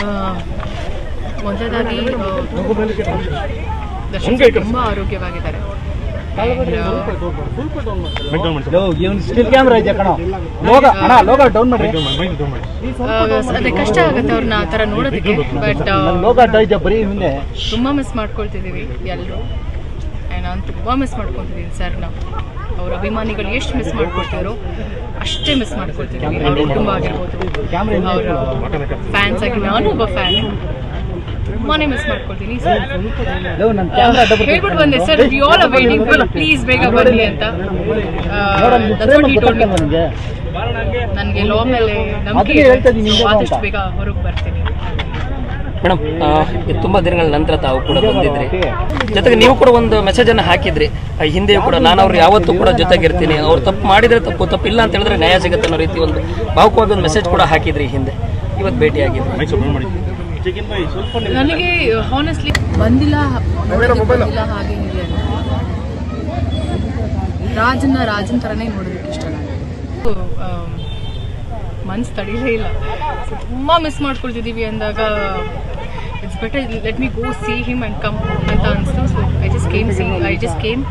ಆ, ದರ್ಶನ್ ತುಂಬಾ ಆರೋಗ್ಯವಾಗಿದ್ದಾರೆ. And, still camera ಇದೆ ಕಣ? ಲೋಗ ಅಣ್ಣ ಲೋಗ ಡೌನ್ ಮಾಡಿ ಆ, ಅದೇ ಕಷ್ಟ ಆಗುತ್ತೆ ಅವ್ರನ್ನ ಆ ಥರ ನೋಡೋದಕ್ಕೆ. ಬಟ್ ಲೋಗ ಇದೆ ಬರೀ ಹಿಂದೆ ತುಂಬ ಮಿಸ್ ಮಾಡ್ಕೊಳ್ತಿದೀವಿ ಎಲ್ಲರೂ ನಾನು ತುಂಬ ಮಿಸ್ ಮಾಡ್ಕೊತಿದ್ದೀನಿ ನಾವು ಅವ್ರ ಅಭಿಮಾನಿಗಳು ಎಷ್ಟು ಮಿಸ್ ಮಾಡ್ಕೊಳ್ತಾರೋ ಅಷ್ಟೇ ಮಿಸ್ ಮಾಡ್ಕೊಳ್ತಿದ್ದೀವಿ ಅವ್ರ ಕುಟುಂಬ ಆಗಿರ್ಬೋದು. ಅವರ ಫ್ಯಾನ್ಸ್ ಆಗಿ ನಾನು ಒಬ್ಬ ಫ್ಯಾನ್ ತುಂಬಾನೇ ಮಿಸ್ ಮಾಡ್ಕೊಳ್ತೀನಿ ಸರ್ ಹೇಳ್ಬಿಟ್ಟು ಬಂದೆ sir we all waiting please ಬೇಗ ಬರಲಿ ಅಂತ. ನನಗೆ. ನನಗೆ ಲೋ ಮೇಲೆ ನಂಬಿಕೆ ಆದಷ್ಟು. ಬೇಗ ಹೊರಗೆ ಬರ್ತೀನಿ. ಮೇಡಮ್ ತುಂಬಾ ದಿನಗಳ ನಂತರ ತಾವು ಕೂಡ ಬಂದಿದ್ರಿ. ಜೊತೆಗೆ ನೀವು ಕೂಡ ಒಂದು ಮೆಸೇಜ್ ಅನ್ನು ಹಾಕಿದ್ರಿ. ಹಿಂದೆಯೂ ಕೂಡ ನಾನು ಅವ್ರು ಯಾವತ್ತೂ ಕೂಡ ಜೊತೆಗಿರ್ತೀನಿ. ಅವ್ರು ತಪ್ಪು ಮಾಡಿದ್ರೆ ತಪ್ಪು ತಪ್ಪು ಇಲ್ಲ ಅಂತ ಹೇಳಿದ್ರೆ ನ್ಯಾಯ ಸಿಗುತ್ತೆ ಅನ್ನೋ ರೀತಿ ಒಂದು ಭಾವುಕವಾಗಿ ಒಂದು ಮೆಸೇಜ್ ಕೂಡ ಹಾಕಿದ್ರಿ ಹಿಂದೆ. ಇವತ್ತು ಭೇಟಿ ಆಗಿದ್ರಿ ನನಗೆ ಹಾನೆಸ್ಟ್ಲಿ ಬಂದಿಲ್ಲ ಹಾಗೆ. ರಾಜನ್ನ ರಾಜನ್ ಥರನೇ ನೋಡೋದಕ್ಕೆ ಇಷ್ಟ ಮನ್ಸು ತಡೀಲೇ ಇಲ್ಲ. ತುಂಬಾ ಮಿಸ್ ಮಾಡ್ಕೊಳ್ತಿದ್ದೀವಿ ಅಂದಾಗ it's better let me go see him and come ಅಂತ ಅನಿಸ್ತು. So I just came see I just came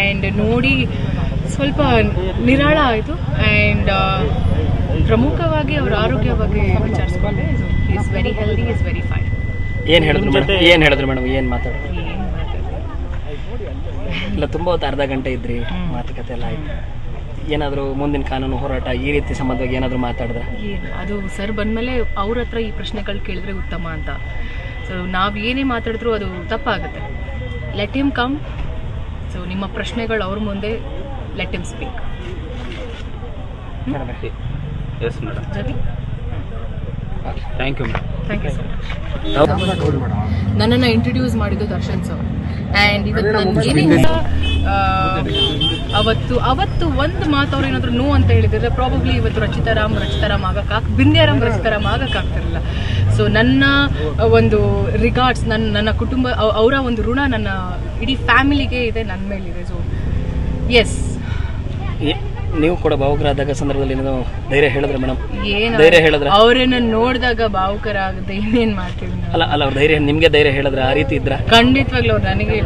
and ನೋಡಿ ಸ್ವಲ್ಪ ನಿರಾಳ ಆಯಿತು. ಆ್ಯಂಡ್ ಪ್ರಮುಖವಾಗಿ ಅವರ ಆರೋಗ್ಯ ಬಗ್ಗೆ ವಿಚಾರಿಸ್ಕೊಂಡೆ is very healthy is very fine ಏನು ಹೇಳಿದ್ರು ಮೇಡಮ್? ಏನು ಹೇಳಿದ್ರು ಮೇಡಮ್? ಏನು ಮಾತಾಡಿದ್ರು ಇಲ್ಲ ತುಂಬ ಹೊತ್ತು ಅರ್ಧ ಗಂಟೆ ಇದ್ರಿ ಮಾತುಕತೆ ಎಲ್ಲ ಆಯ್ತು. ಏನಾದರೂ ಮುಂದಿನ ಕಾನೂನು ಹೋರಾಟ ಈ ರೀತಿ ಸಂಬಂಧವಾಗಿ ಏನಾದರೂ ಮಾತಾಡಿದ್ರೆ ಏನು ಅದು ಸರ್ ಬಂದಮೇಲೆ ಅವ್ರ ಹತ್ರ ಈ ಪ್ರಶ್ನೆಗಳು ಕೇಳಿದ್ರೆ ಉತ್ತಮ ಅಂತ. ಸೊ ನಾವು ಏನೇ ಮಾತಾಡಿದ್ರು ಅದು ತಪ್ಪಾಗುತ್ತೆ. ಲೆಟ್ ಹಿಮ್ ಕಮ್ ಸೊ ನಿಮ್ಮ ಪ್ರಶ್ನೆಗಳು ಅವ್ರ ಮುಂದೆ let him? Speak yes madam Ravi thank you madam thank you so much ನನ್ನನ್ನು ಇಂಟ್ರೊಡ್ಯೂಸ್ ಮಾಡಿದ್ದು ದರ್ಶನ್ ಸರ್. ಆ್ಯಂಡ್ ಇವತ್ತು ನಾನು ಏನಿಲ್ಲ ಅವತ್ತು ಅವತ್ತು ಒಂದು ಮಾತು ಅವ್ರು ಏನಾದರೂ ನೋ ಅಂತ ಹೇಳಿದ್ರೆ ಪ್ರಾಬಬ್ಲಿ ಇವತ್ತು ರಚಿತಾರಾಮ್ ರಚಿತಾರಾಮ್ ಆಗಕ್ಕಾಗ್ ಬಿಂದ್ಯಾರಾಮ್ ರಚಿತಾರಾಮ್ ಆಗಕ್ಕಾಗ್ತಿರಲಿಲ್ಲ ಸೊ ನನ್ನ ಒಂದು ರಿಗಾರ್ಡ್ಸ್ ನನ್ನ ನನ್ನ ಕುಟುಂಬ ಅವರ ಒಂದು ಋಣ ನನ್ನ ಇಡೀ ಫ್ಯಾಮಿಲಿಗೆ ಇದೆ ನನ್ನ ಮೇಲಿದೆ. ಸೊ ಎಸ್ ನೀವು ಕೂಡ ಭಾವುಕರಾದಾಗ ಸಂದರ್ಭದಲ್ಲಿ ಏನೋ ಧೈರ್ಯ ಹೇಳಿದ್ರೆ ಮೇಡಮ್. ಏನು ಧೈರ್ಯ ಹೇಳಿದ್ರೆ? ಅವರನ್ನು ನೋಡಿದಾಗ ಭಾವುಕರ ಆಗುತ್ತೆ ಇನ್ನೇನು ಮಾಡ್ತೀವಿ ಅಲ್ಲ ಅಲ್ಲ ಅವ್ರ ಧೈರ್ಯ ನಿಮಗೆ ಧೈರ್ಯ ಹೇಳಿದ್ರೆ ಆ ರೀತಿ ಇದ್ರ? ಖಂಡಿತವಾಗ್ಲೂ ಅವ್ರು ನನಗೆ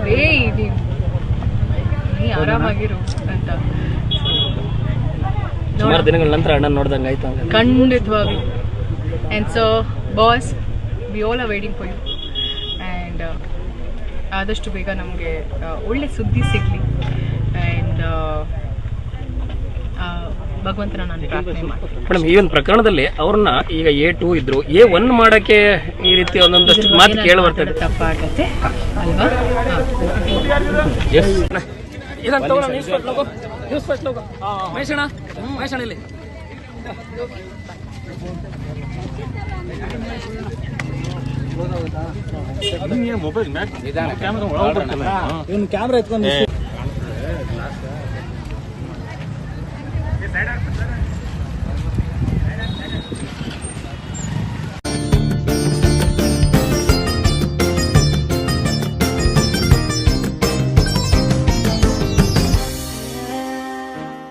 ಆರಾಮಾಗಿರು ಅಂತ. ಸುಮಾರು ದಿನಗಳ ನಂತರ ಅಣ್ಣ ನೋಡ್ದಂಗೆ ಆಯ್ತು ಹಂಗಾದ್ರೆ. ಖಂಡಿತವಾಗ್ಲೂ. And so boss we all are waiting for you and ಆದಷ್ಟು ಬೇಗ ನಮಗೆ ಒಳ್ಳೆ ಸುದ್ದಿ ಸಿಗಲಿ. ಆ್ಯಂಡ್ ಭಗವಂತನ ನಾನು ಪ್ರಾರ್ಥನೆ ಮಾಡ್ತೀನಿ. ಮೇಡಮ್ ಈ ಒಂದು ಪ್ರಕರಣದಲ್ಲಿ ಅವ್ರನ್ನ ಈಗ ಎ ಟೂ ಇದ್ರು. ಎ ಒನ್ ಮಾಡಕ್ಕೆ ಈ ರೀತಿ ಒಂದೊಂದಷ್ಟು ಮಾತು ಕೇಳಿ ಬರ್ತದೆ. ತಪ್ಪಾಗತ್ತೆ ಅಲ್ವಾ? ಇದನ್ನ ತಗೊಳ ನ್ಯೂಸ್ ಪೇಟ್ ಲೋಗೋ ನ್ಯೂಸ್ ಲೋಗೋ ಮಹೇಶಣ್ಣ ಮಹೇಶಣ್ಣ ಇಲ್ಲಿ. ಮೊಬೈಲ್ ಕ್ಯಾಮ್ರಾ ಎತ್ಕೊಂಡು